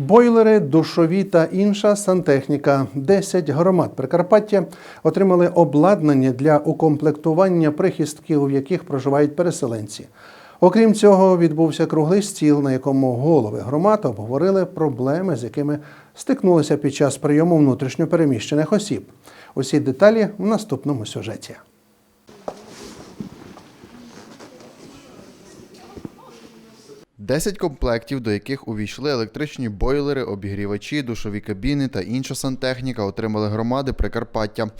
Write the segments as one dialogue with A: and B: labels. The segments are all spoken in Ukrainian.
A: Бойлери, душові та інша сантехніка. 10 громад Прикарпаття отримали обладнання для укомплектування прихистків, в яких проживають переселенці. Окрім цього, відбувся круглий стіл, на якому голови громад обговорили проблеми, з якими стикнулися під час прийому внутрішньопереміщених осіб. Усі деталі в наступному сюжеті.
B: Десять комплектів, до яких увійшли електричні бойлери, обігрівачі, душові кабіни та інша сантехніка, отримали громади Прикарпаття.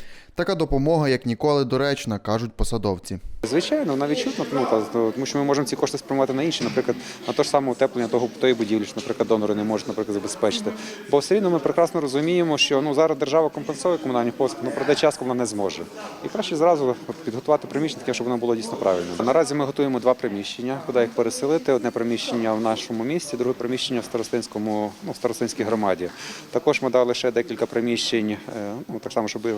B: Така допомога, як ніколи, доречна, кажуть посадовці.
C: Звичайно, вона відчутна, тому, тому що ми можемо ці кошти спрямувати на інші, наприклад, на те ж саме утеплення того тої будівлі, що, наприклад, донори не можуть, наприклад, забезпечити. Бо все рівно ми прекрасно розуміємо, що ну зараз держава компенсує комунальні послуги, ну пройде час, вона не зможе. І краще зразу підготувати приміщення таке, щоб воно було дійсно правильно. Наразі ми готуємо два приміщення, куди їх переселити. Одне приміщення в нашому місті, друге приміщення в старостинському, ну в старостинській громаді. Також ми дали ще декілька приміщень, е, ну так само, щоб е,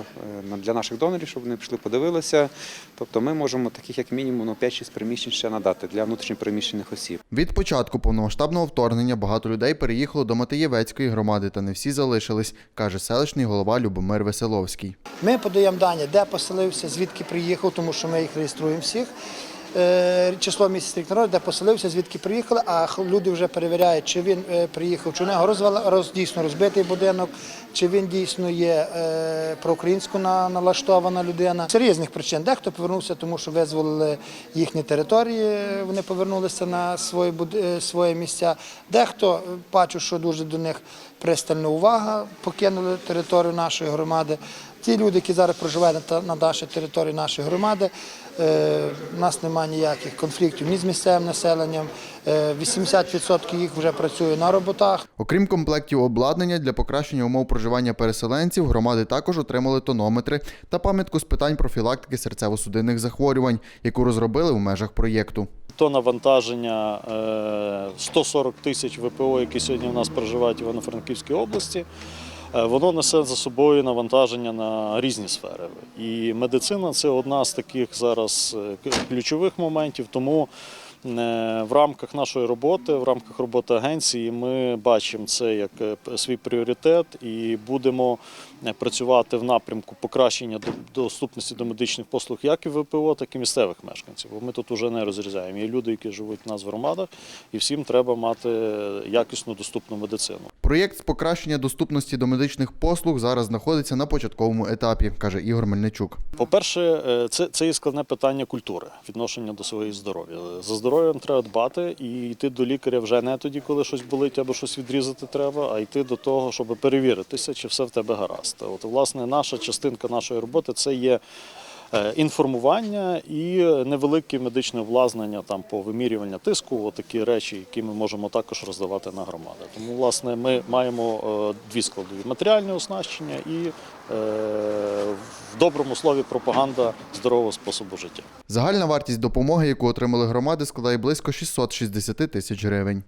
C: для наших донорів, щоб вони пішли, подивилися. Тобто ми можемо таких як мінімум ну, 5-6 приміщень ще надати для внутрішньопереміщених осіб.
B: Від початку повномасштабного вторгнення багато людей переїхало до Матеєвецької громади, та не всі залишились, каже селищний голова Любомир Веселовський.
D: Ми подаємо дані, де поселився, звідки приїхав, тому що ми їх реєструємо всіх. Е, Число місяць рік народу, де поселився, звідки приїхали, а люди вже перевіряють, чи він е, приїхав, чи розвала, роз, дійсно розбитий будинок, чи він дійсно є е, проукраїнську на, налаштована людина. З різних причин. Дехто повернувся, тому що визволили їхні території, вони повернулися на свої, буд- свої місця. Дехто бачу, що дуже до них пристальна увага, покинули територію нашої громади. Ті люди, які зараз проживають на нашій території нашої громади, е, у нас немає ніяких конфліктів ні з місцевим населенням. Е, 80% їх вже працює на роботах.
B: Окрім комплектів обладнання для покращення умов проживання переселенців, громади також отримали тонометри та пам'ятку з питань профілактики серцево-судинних захворювань, яку розробили в межах проєкту.
E: То навантаження е, 140 тисяч ВПО, які сьогодні у нас проживають в Івано-Франківській області, е, воно несе за собою навантаження на різні сфери. І медицина це одна з таких зараз е, ключових моментів. Тому е, в рамках нашої роботи, в рамках роботи агенції, ми бачимо це як е, свій пріоритет і будемо е, працювати в напрямку покращення доступності до медичних послуг як і ВПО, так і місцевих мешканців. Бо ми тут уже не розрізаємо. Є люди, які живуть у нас в громадах, і всім треба мати якісну доступну медицину.
B: Проєкт з покращення доступності до медичних послуг зараз знаходиться на початковому етапі, каже Ігор Мельничук.
E: По-перше, е, це, це є складне питання культури, відношення до своєї здоров'я. За здоров'ям треба дбати і йти до лікаря вже не тоді, коли щось болить або щось відрізати треба, а йти до того, щоб перевіритися, чи все в тебе гаразд. От, власне, наша частинка нашої роботи це є. Е, Інформування і невелике медичне обладнання там по вимірюванню тиску, такі речі, які ми можемо також роздавати на громади. Тому, власне, ми маємо е, дві складові: матеріальне оснащення і е, в доброму слові пропаганда здорового способу життя.
B: Загальна вартість допомоги, яку отримали громади, складає близько 660 тисяч гривень.